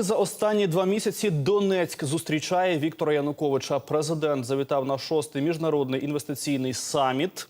За останні два місяці Донецьк зустрічає Віктора Януковича. Президент завітав на шостий міжнародний інвестиційний саміт,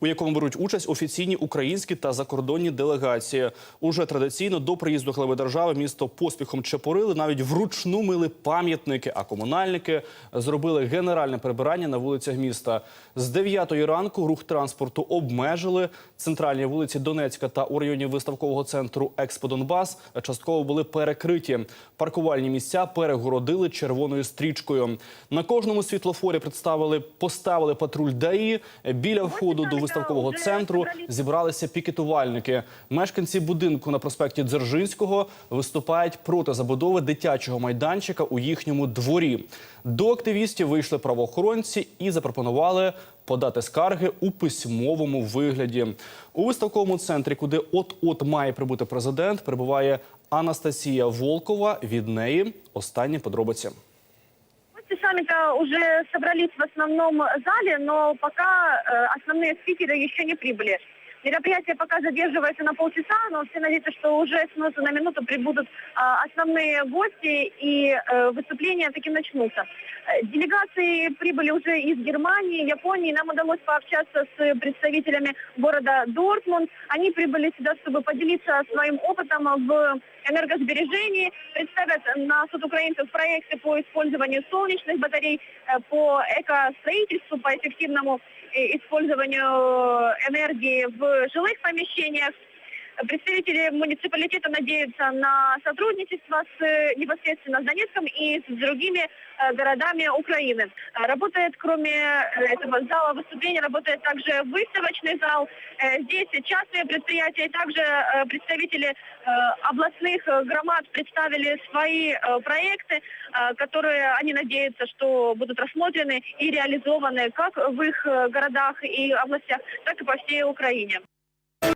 у якому беруть участь офіційні українські та закордонні делегації. Уже традиційно до приїзду глави держави місто поспіхом чепурили, навіть вручну мили пам'ятники, а комунальники зробили генеральне прибирання на вулицях міста. З 9 ранку рух транспорту обмежили. Центральні вулиці Донецька та у районі виставкового центру Експо Донбас частково були перекриті. Паркувальні місця перегородили червоною стрічкою. На кожному світлофорі представили поставили патруль ДАІ. Біля входу до виставкового центру зібралися пікетувальники. Мешканці будинку на проспекті Дзержинського виступають проти забудови дитячого майданчика у їхньому дворі. До активістів вийшли правоохоронці і запропонували подати скарги у письмовому вигляді. У виставковому центрі, куди от-от має прибути президент, перебуває Анастасія Волкова. Від неї останні подробиці Гости саммита уже собрались в основном зале, но пока э, основные спикеры еще не прибыли. Мероприятие пока задерживается на полчаса, но все надеются, что уже с минуты на минуту прибудут а, основные гости и э, выступления таки начнутся. Э, Делегации прибыли уже из Германии, Японии. Нам удалось пообщаться с представителями города Дортмунд. Они прибыли сюда, чтобы поделиться своим опытом в энергосбережении, представят на суд украинцев проекты по использованию солнечных батарей, э, по экостроительству, по эффективному использованию энергии в жилых помещениях. Представители муниципалитета надеются на сотрудничество с э, непосредственно с Донецком и с другими э, городами Украины. Э, Работает, кроме этого зала выступления, работает также выставочный зал. Здесь частные предприятия, также э, представители областных громад представили свои проекты, которые они надеются, что будут рассмотрены и реализованы как в их городах и областях, так и по всей Украине.